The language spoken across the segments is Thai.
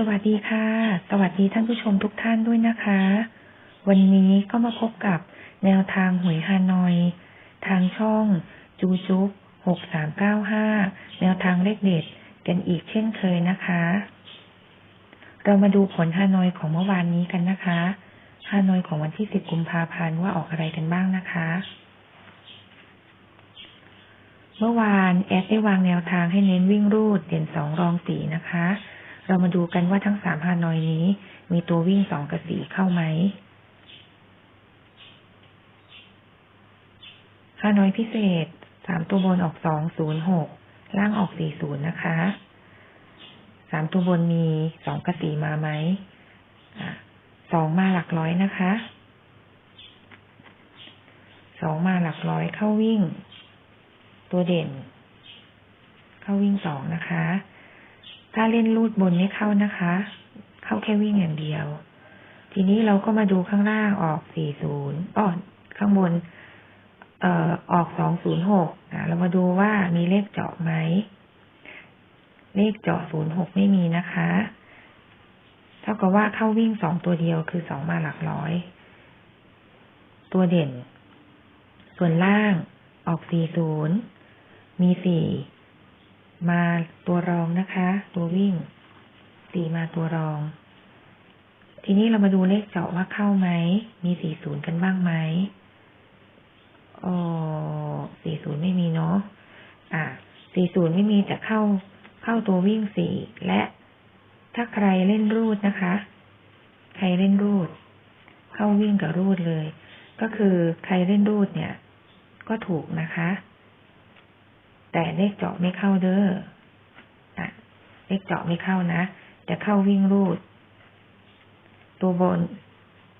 สวัสดีค่ะ สวัสดีท่านผู้ชมทุกท่านด้วยนะคะ วันนี้ก็มาพบกับแนวทางหวยฮานอย ทางช่องจูจุ๊บหกสามเก้าห้าแนวทางเลขเด็ดกันอีกเช่นเคยนะคะ เรามาดูผลฮานอยของเมื่อวานนี้กันนะคะฮานอยของวันที่สิบกุมภาพันธ์ว่าออกอะไรกันบ้างนะคะ เมื่อวานแอดได้วางแนวทางให้เน้นวิ่งรูดเด่นสองรองสีนะคะ เรามาดูกันว่าทั้งสามฮานอยนี้ มีตัววิ่งสองกับสีเข้าไหมฮานอยพิเศษสามตัวบนออกสองศูนย์หกล่างออกสี่ศูนย์นะคะสามตัวบนมีสองกับสี่มาไหมสองมาหลักร้อยนะคะสองมาหลักร้อยเข้าวิ่ง ตัวเด่น เข้าวิ่งสองนะคะ ถ้าเล่นรูดบนไม่เข้านะคะ เข้าแค่วิ่งอย่างเดียว ทีนี้เราก็มาดูข้างล่างออกสี่ศูนย์อ้อข้างบน เอ่อออกสองศูนย์หกเรามาดูว่ามีเลขเจาะไหม เลขเจาะศูนย์หกไม่มีนะคะ เท่ากับว่าเข้าวิ่งสองตัวเดียวคือสองมาหลักร้อย ตัวเด่น ส่วนล่างออกสี่ศูนย์มีสี่ มาตัวรองนะคะ ตัววิ่งสี่มาตัวรอง ทีนี้เรามาดูเลขเจาะว่าเข้าไหม มีสี่ศูนย์กันบ้างไหมอ๋อสี่ศูนย์ไม่มีเนาะอะสี่ศูนย์ไม่มีแต่เข้าเข้าตัววิ่งสี่และถ้าใครเล่นรูดนะคะ ใครเล่นรูด เข้าวิ่งกับรูดเลย ก็คือใครเล่นรูดเนี่ย ก็ถูกนะคะ แต่เลขเจาะไม่เข้าเด้อเลขเจาะไม่เข้านะแต่เข้าวิ่งรูด ตัวบน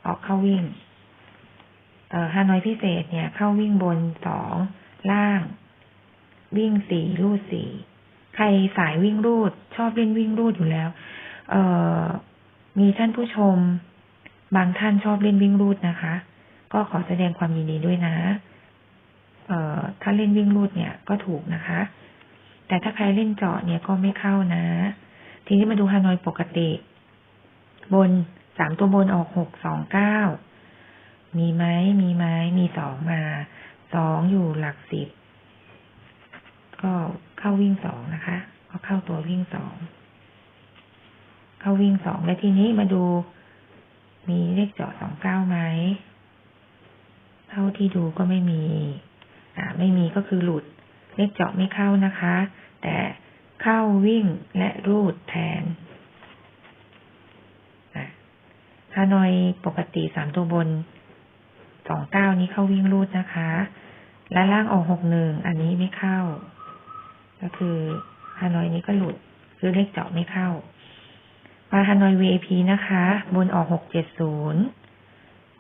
ออกเข้าวิ่ง เอ่อฮานอยพิเศษเนี่ย เข้าวิ่งบนสองล่าง วิ่งสี่รูดสี่ใครสายวิ่งรูด ชอบเล่นวิ่งรูดอยู่แล้ว เอ่อมีท่านผู้ชม บางท่านชอบเล่นวิ่งรูดนะคะ ก็ขอแสดงความยินดีด้วยนะ ถ้าเล่นวิ่งรูดเนี่ยก็ถูกนะคะ แต่ถ้าใครเล่นเจาะเนี่ยก็ไม่เข้านะ ทีนี้มาดูฮานอยปกติ บนสามตัวบนออกหกสองเก้ามีไหมมีไหมมีสองมาสองอยู่หลักสิบก็เข้าวิ่งสองนะคะ ก็เข้าตัววิ่งสองเข้าวิ่งสองแล้วทีนี้มาดู มีเลขเจาะสองเก้าไหมเท่าที่ดูก็ไม่มี ไม่มีก็คือหลุด เลขเจาะไม่เข้านะคะ แต่เข้าวิ่งและรูดแทนฮานอยปกติสามตัวบนสองเก้านี้เข้าวิ่งรูดนะคะ และล่างออกหกหนึ่งอันนี้ไม่เข้า ก็คือฮานอยนี้ก็หลุด คือเลขเจาะไม่เข้ามาฮานอย VIP นะคะ บนออกหกเจ็ดศูนย์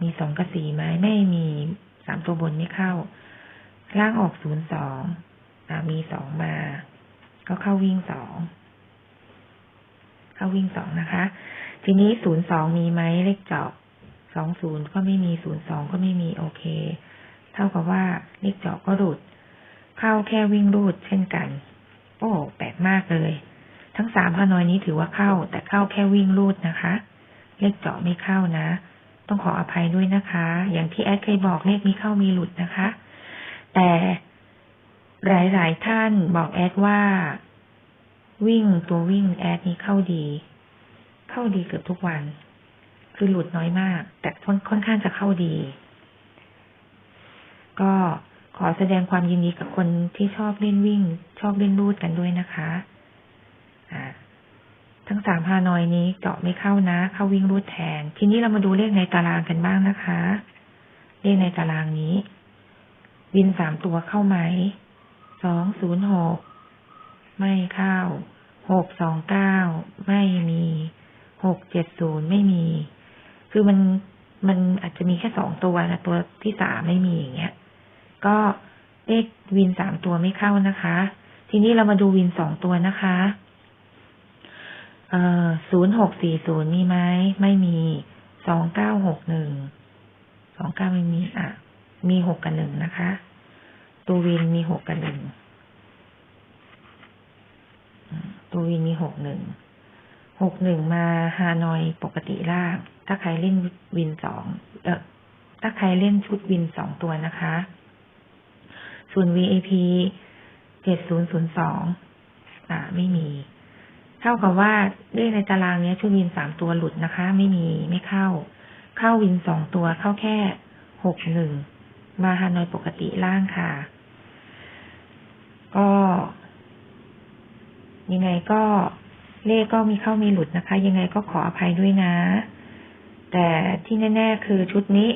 มีสองกับสี่ไหมไม่มีสามตัวบนไม่เข้า ล่างออกศูนย์สองมีสองมา ก็เข้าวิ่งสอง เข้าวิ่งสองนะคะ ทีนี้ศูนย์สองมีไหมเลขเจาะสองศูนย์ก็ไม่มีศูนย์สองก็ไม่มีโอเค เท่ากับว่าเลขเจาะก็หลุด เข้าแค่วิ่งรูดเช่นกัน โอ้แปลกมากเลย ทั้งสามฮานอยนี้ถือว่าเข้า แต่เข้าแค่วิ่งรูดนะคะ เลขเจาะไม่เข้านะ ต้องขออภัยด้วยนะคะ อย่างที่แอดเคยบอกเลขนี้เข้ามีหลุดนะคะ แต่หลาย ๆ ท่านบอกแอดว่า วิ่งตัววิ่งแอดนี้เข้าดี เข้าดีเกือบทุกวัน คือหลุดน้อยมาก แต่ค่อนข้างจะเข้าดี ก็ขอแสดงความยินดีกับคนที่ชอบเล่นวิ่ง ชอบเล่นรูดกันด้วยนะคะอ่าทั้งสามฮานอยนี้เจาะไม่เข้านะ เข้าวิ่งรูดแทน ทีนี้เรามาดูเลขในตารางกันบ้างนะคะ เลขในตารางนี้ วินสามตัวเข้าไหม สองศูนย์หก ไม่เข้า หกสองเก้า ไม่มี หกเจ็ดศูนย์ไม่มี คือมัน มันอาจจะมีแค่สองตัวนะ ตัวที่สามไม่มีอย่างเงี้ย ก็เลขวินสามตัวไม่เข้านะคะ ทีนี้เรามาดูวินสองตัวนะคะ เอ่อศูนย์หกสี่ศูนย์มีไหม ไม่มี สองเก้าหกหนึ่ง สองเก้าไม่มีอะมีหกกับหนึ่งนะคะ ตัววินมีหกกับหนึ่งตัววินมีหกหนึ่งหกหนึ่งมาฮานอยปกติล่าง ถ้าใครเล่นวินสองเออถ้าใครเล่นชุดวินสองตัวนะคะ ส่วน VAP เจ็ดศูนย์ศูนย์สองอ่า ไม่มี เท่ากับว่าเลขในตารางเนี้ยชุดวินสามตัวหลุดนะคะ ไม่มีไม่เข้า เข้าวินสองตัวเข้าแค่หกหนึ่งมาฮานอยปกติล่างค่ะ ก็ ยังไงก็เลขก็มีเข้ามีหลุดนะคะ ยังไงก็ขออภัยด้วยนะ แต่ที่แน่ ๆ คือชุดนี้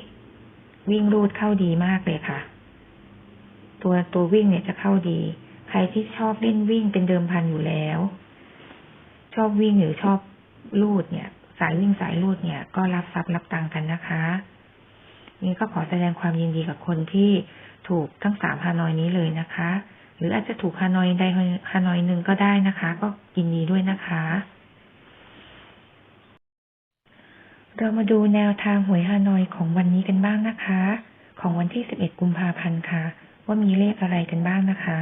วิ่งรูดเข้าดีมากเลยค่ะ ตัวตัววิ่งเนี่ยจะเข้าดี ใครที่ชอบเล่นวิ่งเป็นเดิมพันอยู่แล้ว ชอบวิ่งหรือชอบรูดเนี่ย สายวิ่งสายรูดเนี่ย ก็รับทรัพย์รับตังค์กันนะคะ นี่ก็ขอแสดงความยินดีกับคนที่ถูกทั้งสามฮานอยนี้เลยนะคะ หรืออาจจะถูกฮานอยใดฮานอยหนึ่งก็ได้นะคะ ก็ยินดีด้วยนะคะ เรามาดูแนวทางหวยฮานอยของวันนี้กันบ้างนะคะ ของวันที่ 11 กุมภาพันธ์ค่ะ ว่ามีเลขอะไรกันบ้างนะคะ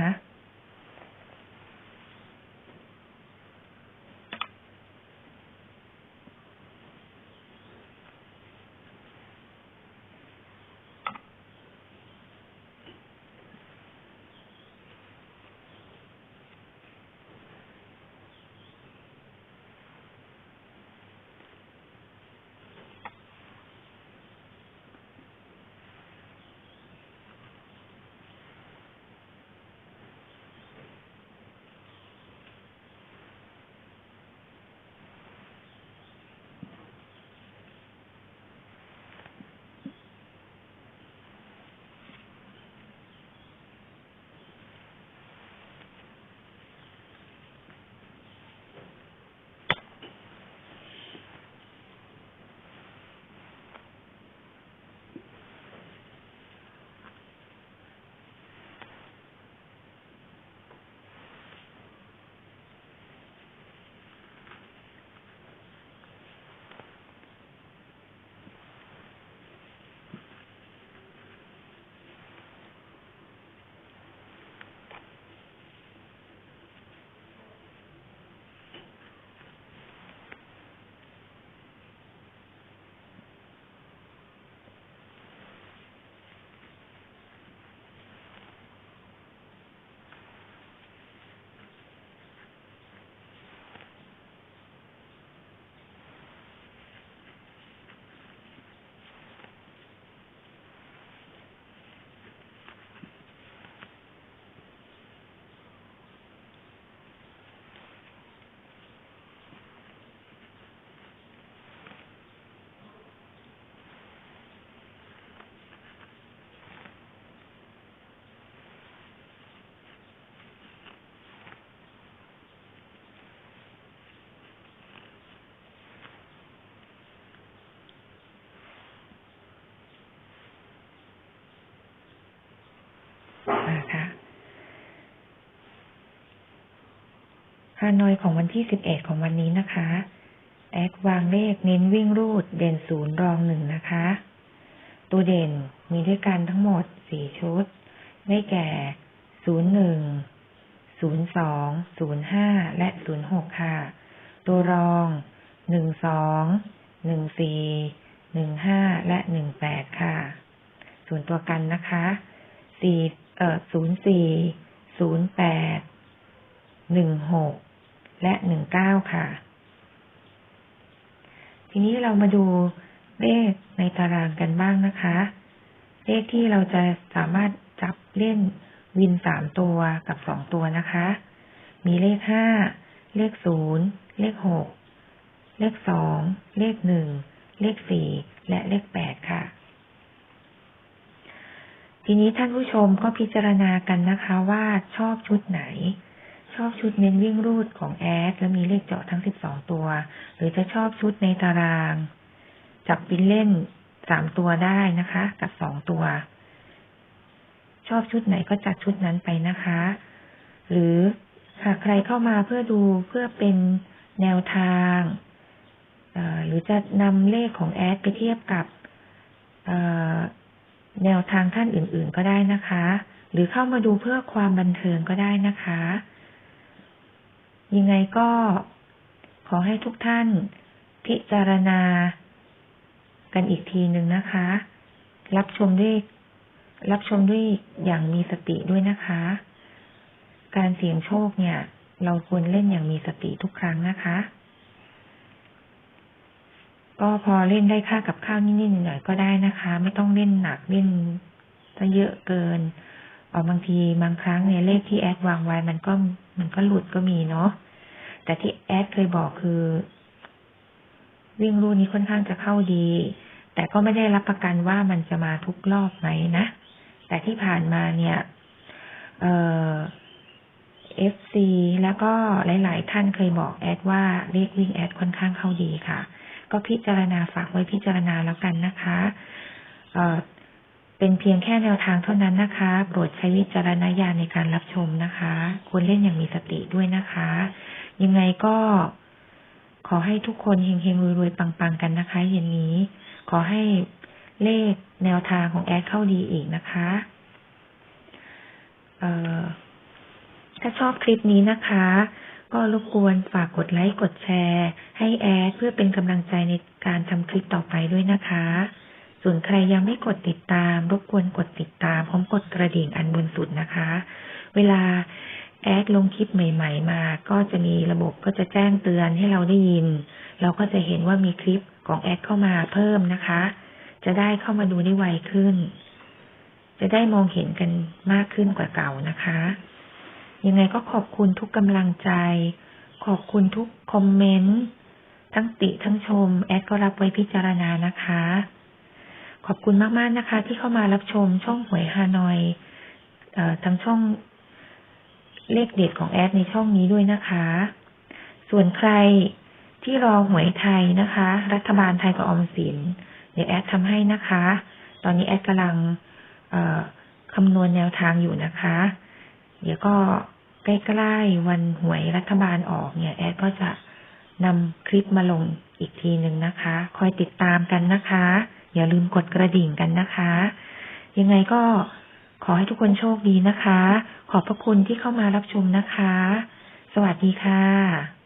นะคะฮานอยของวันที่11ของวันนี้นะคะ แอดวางเลขเน้นวิ่งรูด เด่นศูนย์รองหนึ่งนะคะ ตัวเด่นมีด้วยกันทั้งหมด4ชุด ได้แก่01 02 05และ06ค่ะ ตัวรอง12 14 15และ18ค่ะ ส่วนตัวกันนะคะสี่ เอ่อศูนย์สี่ศูนย์แปดหนึ่งหกและหนึ่งเก้าค่ะ ทีนี้เรามาดูเลขในตารางกันบ้างนะคะ เลขที่เราจะสามารถจับเล่นวินสามตัวกับสองตัวนะคะ มีเลขห้า เลขศูนย์ เลขหก เลขสอง เลขหนึ่ง เลขสี่ และเลขแปดค่ะ ทีนี้ท่านผู้ชมก็พิจารณากันนะคะว่าชอบชุดไหน ชอบชุดเน้นวิ่งรูดของแอดแล้วมีเลขเจาะทั้งสิบสองตัว หรือจะชอบชุดในตาราง จับปินเล่นสามตัวได้นะคะ กับสองตัว ชอบชุดไหนก็จัดชุดนั้นไปนะคะ หรือหากใครเข้ามาเพื่อดูเพื่อเป็นแนวทางหรือจะนำเลขของแอดไปเทียบกับ แนวทางท่านอื่นๆก็ได้นะคะ หรือเข้ามาดูเพื่อความบันเทิงก็ได้นะคะ ยังไงก็ ขอให้ทุกท่าน พิจารณา กันอีกทีหนึ่งนะคะ รับชมด้วย รับชมด้วยอย่างมีสติด้วยนะคะ การเสี่ยงโชคเนี่ย เราควรเล่นอย่างมีสติทุกครั้งนะคะ ก็พอเล่นได้ค่ากับข้าวนิดๆหน่อยก็ได้นะคะ ไม่ต้องเล่นหนักเล่นซะเยอะเกินออบางทีบางครั้งเนี่ยเลขที่แอดวางไว้มันก็มันก็หลุดก็มีเนาะแต่ที่แอดเคยบอกคือ วิ่งรูนี้ค่อนข้างจะเข้าดี แต่ก็ไม่ได้รับประกันว่ามันจะมาทุกรอบไหมนะ แต่ที่ผ่านมาเนี่ย เอ่อ FC แล้วก็หลาย ๆ ท่านเคยบอกแอดว่าเลขวิ่งแอดค่อนข้างเข้าดีค่ะ ก็พิจารณาฝากไว้พิจารณาแล้วกันนะคะเอ่อเป็นเพียงแค่แนวทางเท่านั้นนะคะ โปรดใช้วิจารณญาณในการรับชมนะคะ ควรเล่นอย่างมีสติด้วยนะคะ ยังไงก็ขอให้ทุกคนเฮงๆรวยๆปังๆกันนะคะเย็นนี้ ขอให้เลขแนวทางของแอดเข้าดีอีกนะคะเออถ้าชอบคลิปนี้นะคะ ก็รบกวนฝากกดไลค์กดแชร์ ให้แอดเพื่อเป็นกำลังใจในการทำคลิปต่อไปด้วยนะคะ ส่วนใครยังไม่กดติดตาม รบกวนกดติดตามพร้อมกดกระดิ่งอันบนสุดนะคะ เวลาแอดลงคลิปใหม่ ๆ มา ก็จะมีระบบก็จะแจ้งเตือนให้เราได้ยิน เราก็จะเห็นว่ามีคลิปของแอดเข้ามาเพิ่มนะคะ จะได้เข้ามาดูได้ไวขึ้น จะได้มองเห็นกันมากขึ้นกว่าเก่านะคะ ยังไงก็ขอบคุณทุกกำลังใจ ขอบคุณทุกคอมเมนต์ ทั้งติทั้งชม แอดก็รับไว้พิจารณานะคะ ขอบคุณมากๆนะคะ ที่เข้ามารับชมช่องหวยฮานอยออทั้งช่องเลขเด็ดของแอดในช่องนี้ด้วยนะคะ ส่วนใครที่รอหวยไทยนะคะ รัฐบาลไทยกับออมสิน เดี๋ยวแอดทำให้นะคะ ตอนนี้แอดกำลังคำนวณแนวทางอยู่นะคะ เดี๋ยวก็ ใกล้ๆวันหวยรัฐบาลออกเนี่ย แอดก็จะนำคลิปมาลงอีกทีหนึ่งนะคะ คอยติดตามกันนะคะ อย่าลืมกดกระดิ่งกันนะคะ ยังไงก็ขอให้ทุกคนโชคดีนะคะ ขอบพระคุณที่เข้ามารับชมนะคะ สวัสดีค่ะ